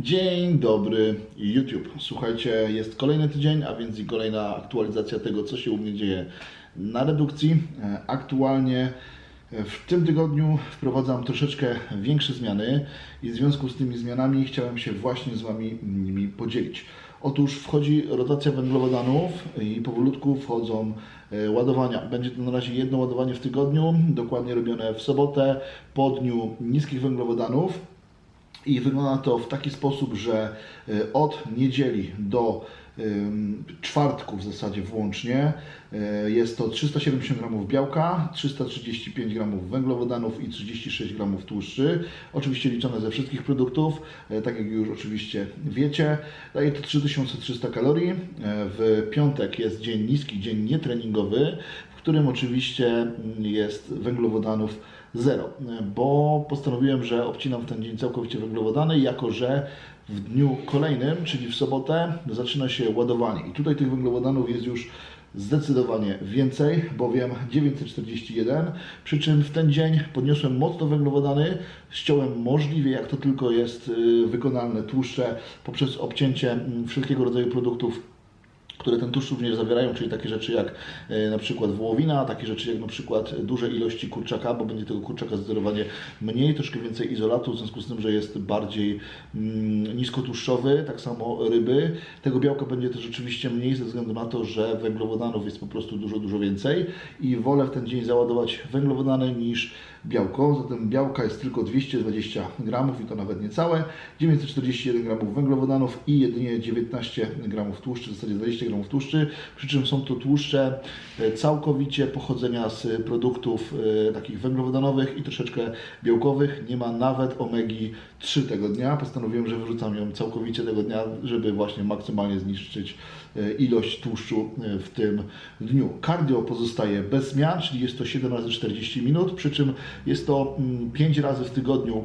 Dzień dobry YouTube. Słuchajcie, jest kolejny tydzień, a więc i kolejna aktualizacja tego, co się u mnie dzieje na redukcji. E, Aktualnie e, w tym tygodniu wprowadzam troszeczkę większe zmiany i w związku z tymi zmianami chciałem się właśnie z Wami nimi podzielić. Otóż wchodzi rotacja węglowodanów i powolutku wchodzą e, ładowania. Będzie to na razie jedno ładowanie w tygodniu, dokładnie robione w sobotę po dniu niskich węglowodanów. I wygląda to w taki sposób, że y, od niedzieli do czwartku w zasadzie włącznie y, jest to 370 gramów białka, 335 gramów węglowodanów i 36 gramów tłuszczy. Oczywiście liczone ze wszystkich produktów, y, tak jak już oczywiście wiecie. Daje to 3300 kalorii. W piątek jest dzień niski, dzień nietreningowy, w którym oczywiście mm, jest węglowodanów zero, bo postanowiłem, że obcinam w ten dzień całkowicie węglowodany, jako że w dniu kolejnym, czyli w sobotę, zaczyna się ładowanie. I tutaj tych węglowodanów jest już zdecydowanie więcej, bowiem 941, przy czym w ten dzień podniosłem mocno węglowodany, ściąłem możliwie jak to tylko jest y, wykonalne tłuszcze poprzez obcięcie mm, wszelkiego rodzaju produktów które ten tłuszcz również zawierają, czyli takie rzeczy jak e, na przykład wołowina, takie rzeczy jak na przykład duże ilości kurczaka, bo będzie tego kurczaka zdecydowanie mniej, troszkę więcej izolatu, w związku z tym, że jest bardziej mm, niskotłuszczowy, tak samo ryby. Tego białka będzie też rzeczywiście mniej ze względu na to, że węglowodanów jest po prostu dużo, dużo więcej i wolę w ten dzień załadować węglowodany niż białko, zatem białka jest tylko 220 gramów i to nawet niecałe, 941 gramów węglowodanów i jedynie 19 gramów tłuszczy, w zasadzie 20 gramów tłuszczy, przy czym są to tłuszcze e, całkowicie pochodzenia z produktów e, takich węglowodanowych i troszeczkę białkowych, nie ma nawet omegi 3 tego dnia, postanowiłem, że wyrzucam ją całkowicie tego dnia, żeby właśnie maksymalnie zniszczyć ilość tłuszczu e, w tym dniu. Cardio pozostaje bez zmian, czyli jest to 7 razy 40 minut, przy czym jest to mm, 5 razy w tygodniu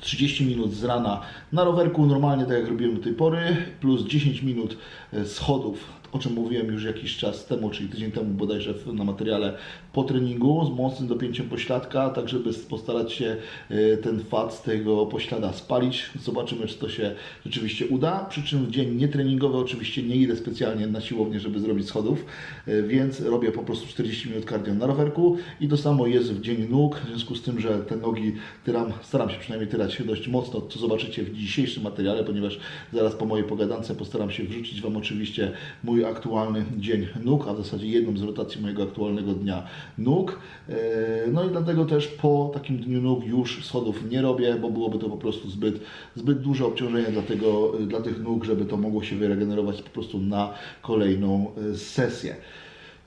30 minut z rana na rowerku, normalnie tak jak robiłem do tej pory, plus 10 minut e, schodów, o czym mówiłem już jakiś czas temu, czyli tydzień temu bodajże na materiale po treningu z mocnym dopięciem pośladka, tak żeby postarać się e, ten fat z tego poślada spalić. Zobaczymy, czy to się rzeczywiście uda. Przy czym w dzień nietreningowy oczywiście nie idę specjalnie na siłownię, żeby zrobić schodów, e, więc robię po prostu 40 minut cardio na rowerku i to samo jest w dzień nóg, w związku z tym, że te nogi tyram, staram się przynajmniej tyrać dość mocno, co zobaczycie w dzisiejszym materiale, ponieważ zaraz po mojej pogadance postaram się wrzucić Wam oczywiście mój aktualny dzień nóg, a w zasadzie jedną z rotacji mojego aktualnego dnia nóg. E, No i dlatego też po takim dniu nóg już schodów nie robię, bo byłoby to po prostu zbyt, zbyt duże obciążenie dla, tego, dla tych nóg, żeby to mogło się wyregenerować po prostu na kolejną e, sesję.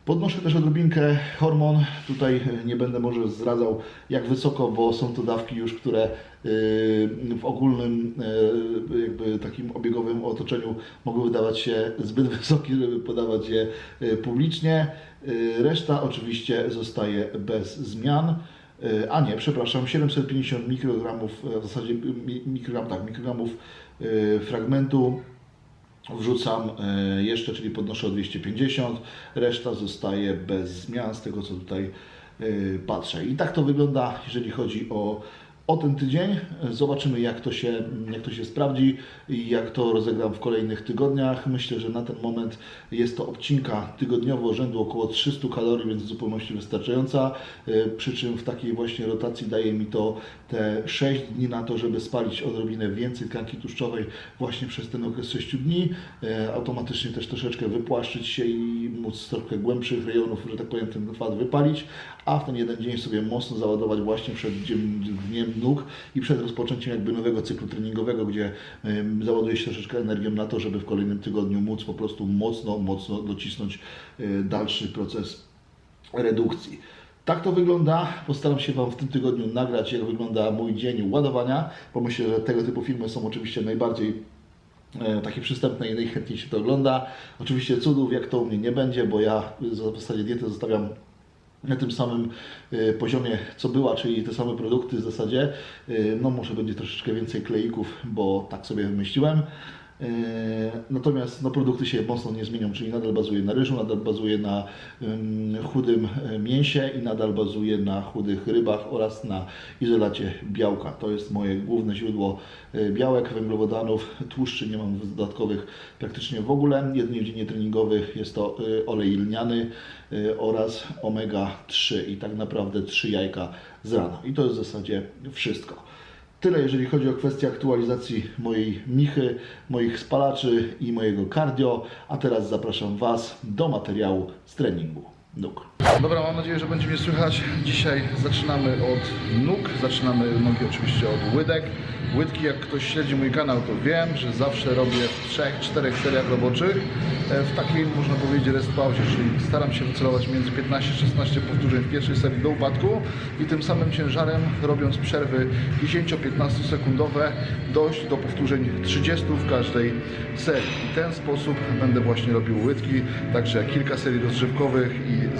Podnoszę też odrobinkę hormon. Tutaj e, nie będę może zdradzał jak wysoko, bo są to dawki już, które e, w ogólnym e, jakby takim obiegowym otoczeniu mogą wydawać się zbyt wysokie, żeby podawać je publicznie. Reszta oczywiście zostaje bez zmian. A nie, przepraszam, 750 mikrogramów, w zasadzie mi- mikrogram, tak, mikrogramów fragmentu wrzucam e, jeszcze, czyli podnoszę o 250, reszta zostaje bez zmian z tego co tutaj e, patrzę. I tak to wygląda, jeżeli chodzi o, o ten tydzień. Zobaczymy jak to, się, jak to się sprawdzi i jak to rozegram w kolejnych tygodniach. Myślę, że na ten moment jest to obcinka tygodniowo rzędu około 300 kalorii, więc w zupełności wystarczająca. E, Przy czym w takiej właśnie rotacji daje mi to te 6 dni na to, żeby spalić odrobinę więcej tkanki tłuszczowej właśnie przez ten okres 6 dni. E, Automatycznie też troszeczkę wypłaszczyć się i móc trochę głębszych rejonów, że tak powiem, ten fat wypalić, a w ten jeden dzień sobie mocno załadować właśnie przed dniem, nóg i przed rozpoczęciem jakby nowego cyklu treningowego, gdzie załaduje się troszeczkę energią na to, żeby w kolejnym tygodniu móc po prostu mocno, mocno docisnąć e, dalszy proces redukcji. Tak to wygląda. Postaram się Wam w tym tygodniu nagrać, jak wygląda mój dzień ładowania, bo myślę, że tego typu filmy są oczywiście najbardziej e, takie przystępne i najchętniej się to ogląda. Oczywiście cudów jak to u mnie nie będzie, bo ja w zasadzie dietę zostawiam na tym samym e, poziomie, co była, czyli te same produkty w zasadzie. E, No może będzie troszeczkę więcej kleików, bo tak sobie wymyśliłem. E, Natomiast no, produkty się mocno nie zmienią, czyli nadal bazuje na ryżu, nadal bazuje na ym, chudym e, mięsie i nadal bazuje na chudych rybach oraz na izolacie białka. To jest moje główne źródło e, białek, węglowodanów, tłuszczy nie mam dodatkowych praktycznie w ogóle. Jedynie w dziennie treningowych jest to olej lniany oraz omega-3 i tak naprawdę 3 jajka z rana. I to jest w zasadzie wszystko. Tyle jeżeli chodzi o kwestię aktualizacji mojej michy, moich spalaczy i mojego cardio, a teraz zapraszam Was do materiału z treningu nóg. Dobra, mam nadzieję, że będzie mnie słychać. Dzisiaj zaczynamy od nóg, zaczynamy nogi oczywiście od łydek. Łydki, jak ktoś śledzi mój kanał, to wiem, że zawsze robię w 3-4 seriach roboczych e, w takiej, można powiedzieć, rest pauzie, czyli staram się wycelować między 15-16 powtórzeń w pierwszej serii do upadku i tym samym ciężarem, robiąc przerwy 10-15 sekundowe, dojść do powtórzeń 30 w każdej serii. W ten sposób będę właśnie robił łydki, także kilka serii rozgrzewkowych i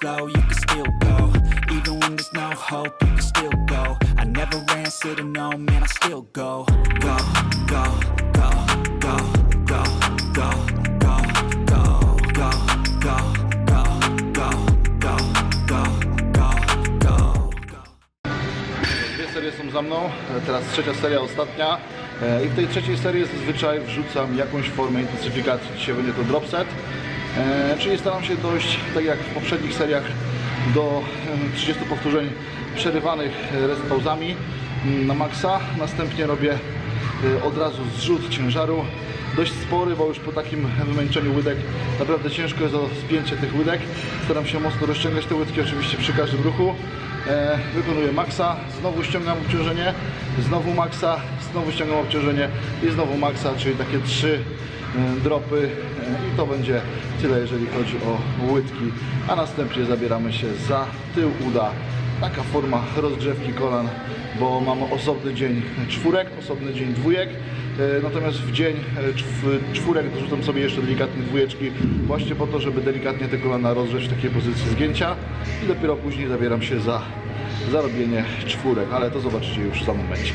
slow, you can still go. Even when there's no hope, you can still go. I never to no, man, I still go. Go, go, go, go, go, go. Dwie serie są za mną, e, teraz trzecia seria, ostatnia. E, I w tej trzeciej serii zazwyczaj wrzucam jakąś formę intensyfikacji. Dzisiaj będzie to drop set, e, czyli staram się dojść, tak jak w poprzednich seriach, do em, 30 powtórzeń przerywanych e, rest pauzami mm, na maksa. Następnie robię e, od razu zrzut ciężaru, dość spory, bo już po takim wymęczeniu łydek naprawdę ciężko jest o spięcie tych łydek. Staram się mocno rozciągać te łydki oczywiście przy każdym ruchu. E, wykonuję maksa, znowu ściągam obciążenie, znowu maksa, znowu ściągam obciążenie i znowu maksa, czyli takie trzy e, dropy. E, i to będzie tyle jeżeli chodzi o łydki, a następnie zabieramy się za tył uda. Taka forma rozgrzewki kolan, bo mam osobny dzień czwórek, osobny dzień dwójek, E, Natomiast w dzień e, czw- czwórek dorzucam sobie jeszcze delikatnie dwójeczki, właśnie po to, żeby delikatnie te kolana rozgrzeć w takiej pozycji zgięcia. I dopiero później zabieram się za, za robienie czwórek, ale to zobaczycie już za momencik.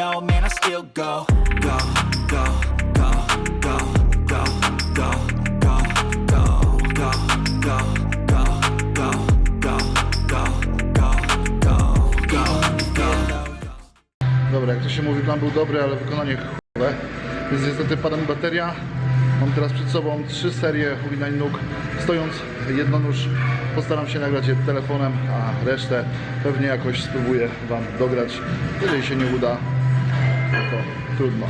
no, man, I still go. Go, go, go, go, go, go, go, go, go, go, go, go, go, go, go, go, go, go. Dobra, jak to się mówi, plan był dobry, ale wykonanie chujowe, więc niestety pada mi bateria. Mam teraz przed sobą trzy serie uginań nóg. Stojąc jednonóż postaram się nagrać je telefonem, a resztę pewnie jakoś spróbuję Wam dograć. Jeżeli się nie uda, 对嘛？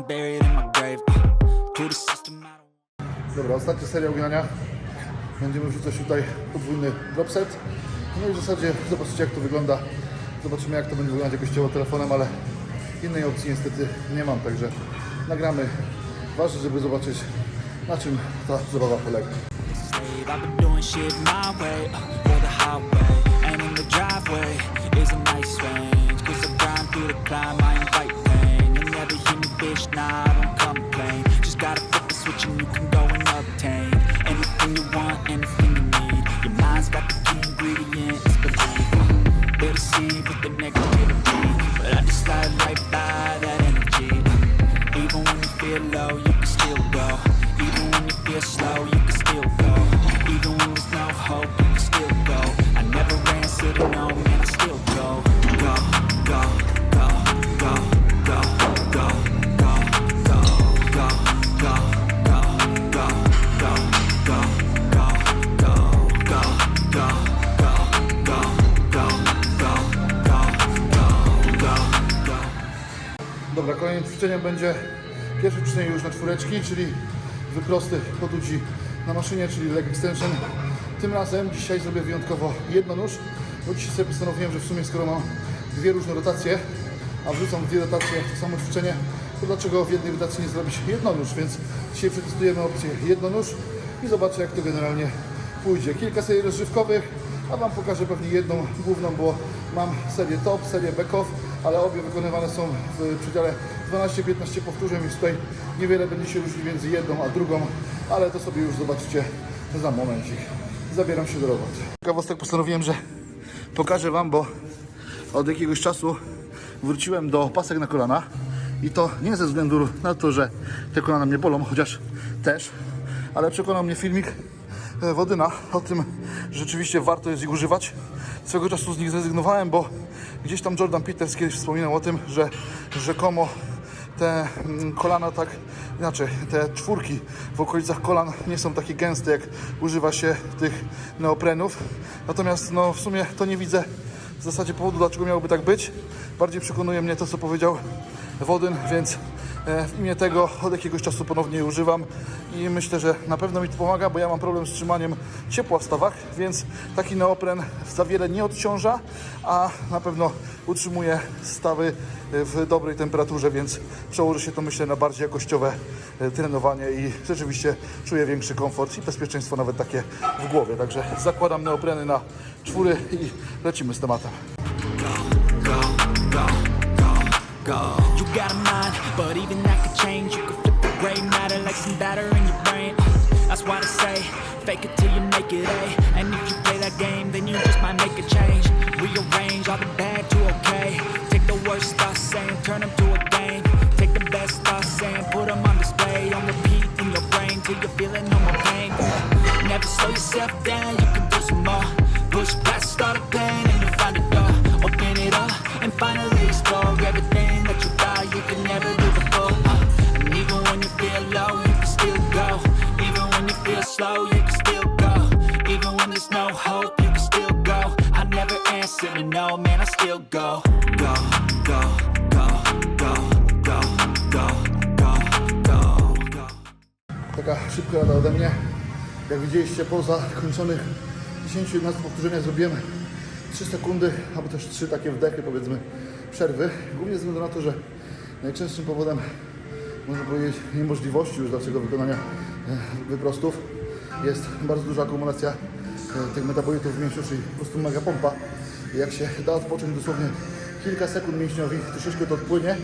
I'm buried in my grave. To the system, I don't Dobra, ostatnia seria uginania. Będziemy wrzucać tutaj podwójny dropset. No i w zasadzie zobaczycie jak to wygląda. Zobaczymy jak to będzie wyglądać jakościowo telefonem, ale innej opcji niestety nie mam, także nagramy. Ważne, żeby zobaczyć na czym ta zabawa polega. slave. I've been doing shit my way, uh, or the highway. And in the driveway is a nice range. Cause I grind through the climb, I invite. Me, bitch, nah, I don't complain. Just gotta flip the switch and you can go and obtain anything you want, anything you need. Your mind's got the key ingredient, będzie pierwsze ćwiczenie już na czwóreczki, czyli wyprosty pod ludzi na maszynie, czyli leg extension. Tym razem dzisiaj zrobię wyjątkowo jednonóż, bo dzisiaj sobie postanowiłem, że w sumie skoro mam dwie różne rotacje, a wrzucam dwie rotacje w to samo ćwiczenie, to dlaczego w jednej rotacji nie zrobić jednonóż, więc dzisiaj przetestujemy opcję jednonóż i zobaczę jak to generalnie pójdzie. Kilka serii rozgrzewkowych, a Wam pokażę pewnie jedną główną, bo mam serię top, serię back-off, ale obie wykonywane są w przedziale 12-15 powtórzeń, więc tutaj niewiele będzie się różnić między jedną a drugą, ale to sobie już zobaczycie za momencik. Zabieram się do roboty. Ciekawostek postanowiłem, że pokażę Wam, bo od jakiegoś czasu wróciłem do pasek na kolana i to nie ze względu na to, że te kolana mnie bolą, chociaż też, ale przekonał mnie filmik e, Wodyna o tym, że rzeczywiście warto jest ich używać. Swego czasu z nich zrezygnowałem, bo gdzieś tam Jordan Peters kiedyś wspominał o tym, że rzekomo te mm, kolana tak, inaczej, te czwórki w okolicach kolan nie są takie gęste, jak używa się tych neoprenów. Natomiast no, w sumie to nie widzę w zasadzie powodu, dlaczego miałoby tak być. Bardziej przekonuje mnie to, co powiedział Wodyn, więc w imię tego od jakiegoś czasu ponownie używam i myślę, że na pewno mi to pomaga, bo ja mam problem z trzymaniem ciepła w stawach, więc taki neopren za wiele nie odciąża, a na pewno utrzymuje stawy w dobrej temperaturze, więc przełoży się to myślę na bardziej jakościowe e, trenowanie i rzeczywiście czuję większy komfort i bezpieczeństwo nawet takie w głowie. Także zakładam neopreny na czwóry i lecimy z tematem. You got a mind, but even that could change. You could flip the gray matter like some batter in your brain. That's why they say, fake it till you make it A. And if you play that game, then you just might make a change. Rearrange all the bad to Taka szybka rada ode mnie. Jak widzieliście, po zakończonych 10-11 powtórzeniach zrobiłem 3 sekundy, albo też 3 takie wdechy, powiedzmy, przerwy. Głównie ze względu na to, że najczęstszym powodem, można powiedzieć, niemożliwości już dalszego wykonania e, wyprostów jest bardzo duża akumulacja e, tych metabolitów w mięsiu, czyli po prostu mega pompa. Jak się da odpocząć dosłownie kilka sekund mięśniowi, troszeczkę to odpłynie,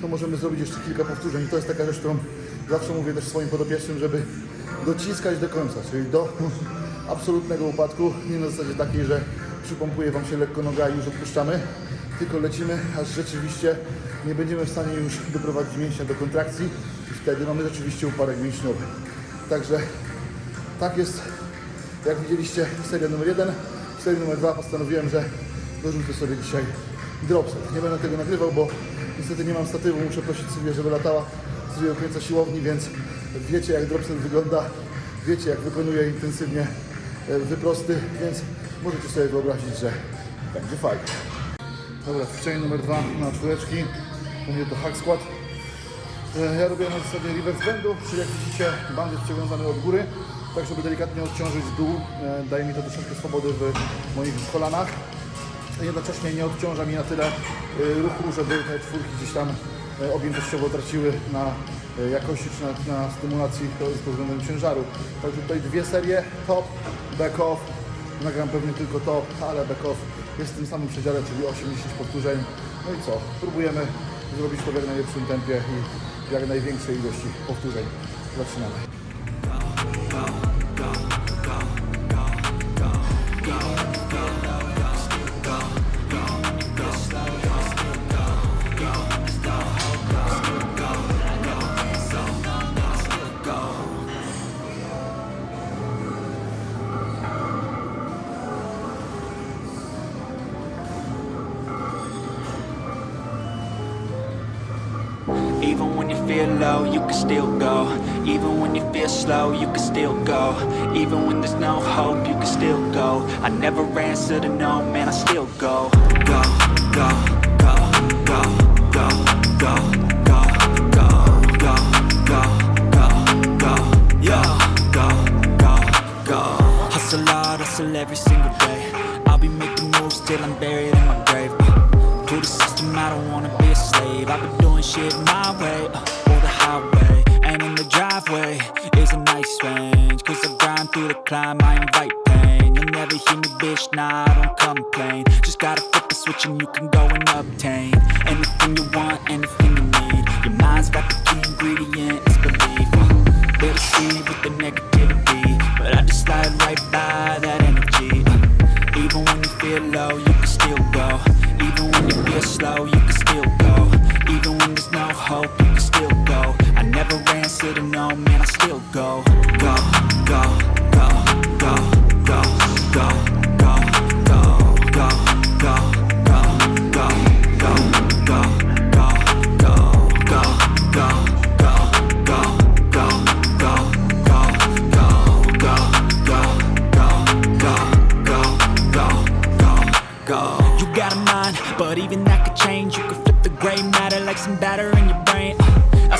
to możemy zrobić jeszcze kilka powtórzeń. I to jest taka rzecz, którą zawsze mówię też swoim podopiecznym, żeby dociskać do końca, czyli do absolutnego upadku, nie na zasadzie takiej, że przypompuje Wam się lekko noga i już odpuszczamy, tylko lecimy, aż rzeczywiście nie będziemy w stanie już doprowadzić mięśnia do kontrakcji i wtedy mamy rzeczywiście upadek mięśniowy. Także tak jest Jak widzieliście, seria numer jeden. W serii numer dwa postanowiłem, że dorzucę sobie dzisiaj dropset. Nie będę tego nagrywał, bo niestety nie mam statywu. Muszę prosić Sylwię, żeby latała drugiego końca siłowni, więc wiecie jak dropset wygląda. Wiecie jak wykonuje intensywnie e, wyprosty, więc możecie sobie wyobrazić, że będzie fajnie. Dobra, ćwiczenie numer dwa na czwóreczki. Będzie to hack squat. E, Ja robię na zasadzie reverse bendu, czyli jak widzicie band jest przywiązany od góry, tak żeby delikatnie odciążyć dół. E, Daje mi to troszeczkę swobody w moich kolanach. Jednocześnie nie odciąża mi na tyle ruchu, żeby te czwórki gdzieś tam objętościowo traciły na e, jakości czy na, na stymulacji pod względem ciężaru. Także tutaj dwie serie, top, back off. Nagram pewnie tylko top, ale back off jest w tym samym przedziale, czyli 80 powtórzeń. No i co? Próbujemy zrobić to w jak najlepszym tempie i w jak największej ilości powtórzeń. Zaczynamy. When you feel low, you can still go. Even when you feel slow, you can still go. Even when there's no hope, you can still go. I never answer to no, man, I still go. Go, go, go, go, go, go, go, go, go, go, go, go, go, go, go. Hustle hard, hustle every single day. I'll be making moves till I'm buried in my grave. To the system, I don't wanna be a slave. I've been doing shit my way, uh, or the highway. And in the driveway is a nice range. Cause I grind through the climb, I invite pain. You'll never hear me, bitch, nah, I don't complain. Just gotta flip the switch and you can go and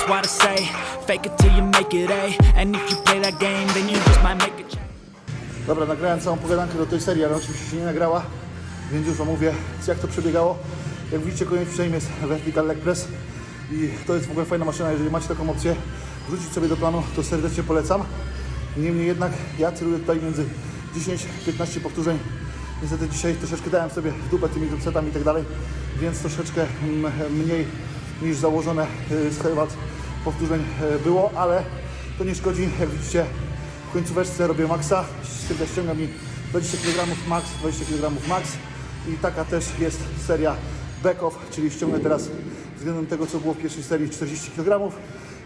why they say, fake it till you make it A. And if you play that game, then you just might make it change. Dobra, nagrałem całą pogadankę do tej serii, ale oczywiście się nie nagrała, więc już omówię, jak to przebiegało. Jak widzicie, kolejny ćwiczeń jest vertical leg press i to jest w ogóle fajna maszyna, jeżeli macie taką opcję wrzucić sobie do planu, to serdecznie polecam. Niemniej jednak ja celuję tutaj między 10-15 powtórzeń. Niestety dzisiaj troszeczkę dałem sobie dupę tymi dropsetami i tak dalej, więc troszeczkę mm, mniej niż założone Herbat powtórzeń y, było, ale to nie szkodzi. Jak widzicie, w końcóweczce robię maksa, Sylwia ściąga mi 20 kg max, 20 kg max i taka też jest seria back off, czyli ściągnę teraz względem tego co było w pierwszej serii 40 kg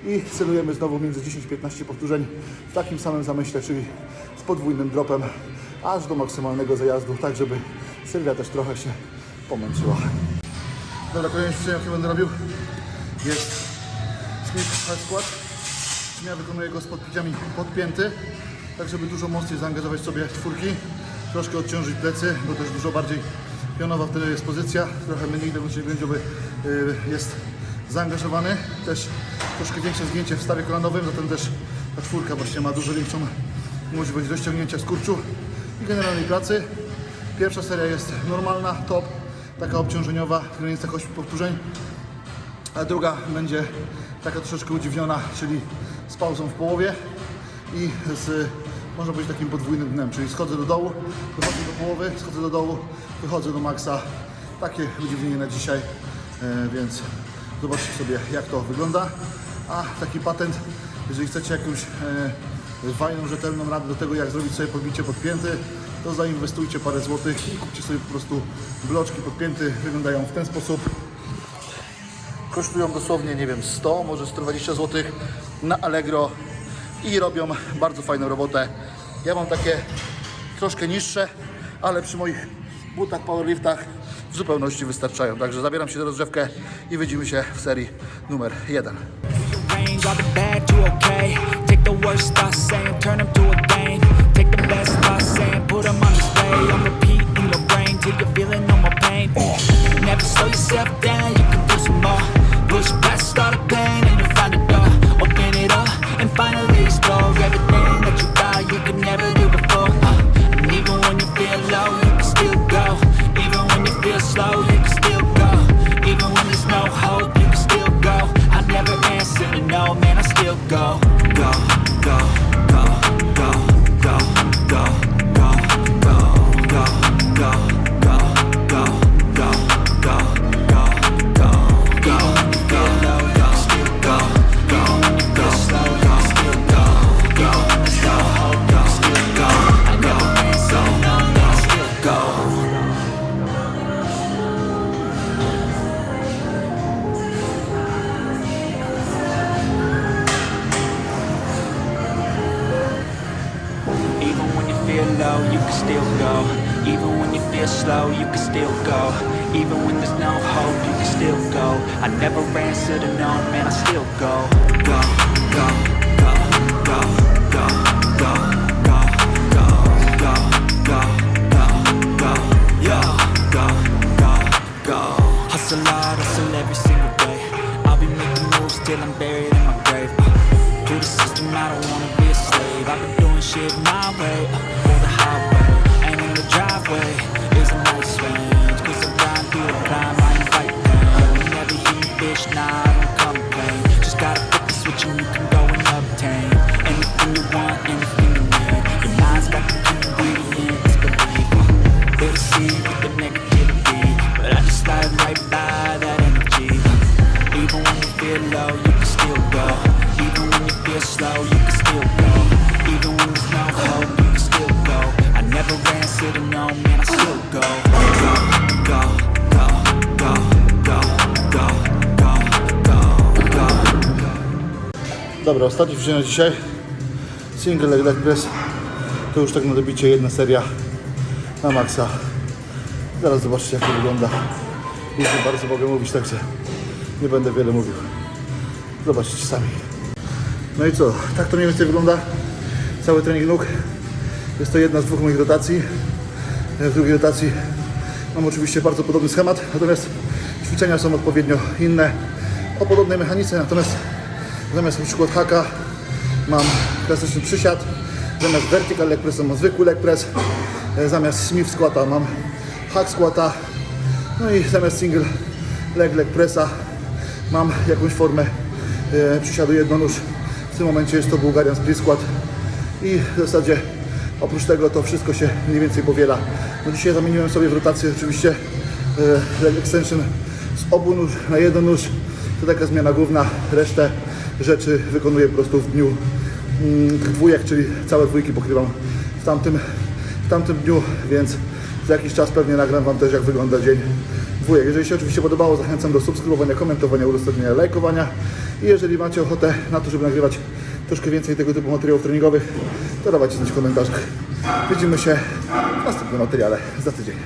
i celujemy znowu między 10-15 powtórzeń w takim samym zamyśle, czyli z podwójnym dropem aż do maksymalnego zajazdu, tak żeby Sylwia też trochę się pomęczyła. Dobra, kolejne ćwiczenie jakie będę robił jest High Squat. Czym ja wykonuję go z podpiciami podpięty, tak żeby dużo mocniej zaangażować sobie czwórki, troszkę odciążyć plecy, bo też dużo bardziej pionowa wtedy jest pozycja, trochę mniej dewolcie gędziowy y, jest zaangażowany, też troszkę większe zgięcie w stawie kolanowym, zatem też ta czwórka właśnie ma dużo większą możliwość rozciągnięcia skurczu i generalnej pracy. Pierwsza seria jest normalna, top, taka obciążeniowa w granicach 8 powtórzeń a druga będzie taka troszeczkę udziwniona, czyli z pauzą w połowie i z, można takim podwójnym dnem, czyli schodzę do dołu, wychodzę do połowy, schodzę do dołu, wychodzę do maksa. Takie udziwnienie na dzisiaj, e, więc zobaczcie sobie, jak to wygląda. A taki patent, jeżeli chcecie jakąś e, fajną, rzetelną radę do tego, jak zrobić sobie podbicie podpięty, to zainwestujcie parę złotych i kupcie sobie po prostu bloczki podpięty. Wyglądają w ten sposób kosztują dosłownie, nie wiem, 100, może 120 zł na Allegro i robią bardzo fajną robotę. Ja mam takie troszkę niższe, ale przy moich butach, powerliftach w zupełności wystarczają. Także zabieram się za rozgrzewkę i widzimy się w serii numer 1. range, till I'm buried in my grave. Uh, to the system, I don't wanna be a slave. I've been doing shit my way, uh, Dobra, ostatni film na dzisiaj. Single leg leg press. To już tak na dobicie jedna seria na maksa. Zaraz zobaczycie jak to wygląda. Już nie bardzo mogę mówić, także nie będę wiele mówił. Zobaczycie sami. No i co? Tak to mniej więcej wygląda cały trening nóg. Jest to jedna z dwóch moich rotacji. W drugiej rotacji mam oczywiście bardzo podobny schemat, natomiast ćwiczenia są odpowiednio inne o podobnej mechanice, natomiast zamiast na przykład haka mam klasyczny przysiad, zamiast vertical leg pressa mam zwykły leg press, e, zamiast smith squata mam hack squata, no i zamiast single leg leg pressa mam jakąś formę e, przysiadu jednonóż. W tym momencie jest to Bulgarian split squat i w zasadzie oprócz tego to wszystko się mniej więcej powiela. No dzisiaj zamieniłem sobie w rotację oczywiście e, leg extension z obu nóż na jeden nóż. To taka zmiana główna. Resztę rzeczy wykonuję po prostu w dniu mm, dwójek, czyli całe dwójki pokrywam w tamtym, w tamtym dniu, więc za jakiś czas pewnie nagram Wam też jak wygląda dzień dwójek. Jeżeli się oczywiście podobało, zachęcam do subskrybowania, komentowania, udostępniania, lajkowania i jeżeli macie ochotę na to, żeby nagrywać troszkę więcej tego typu materiałów treningowych, to dawajcie znać w komentarzach. Widzimy się w następnym materiale za tydzień.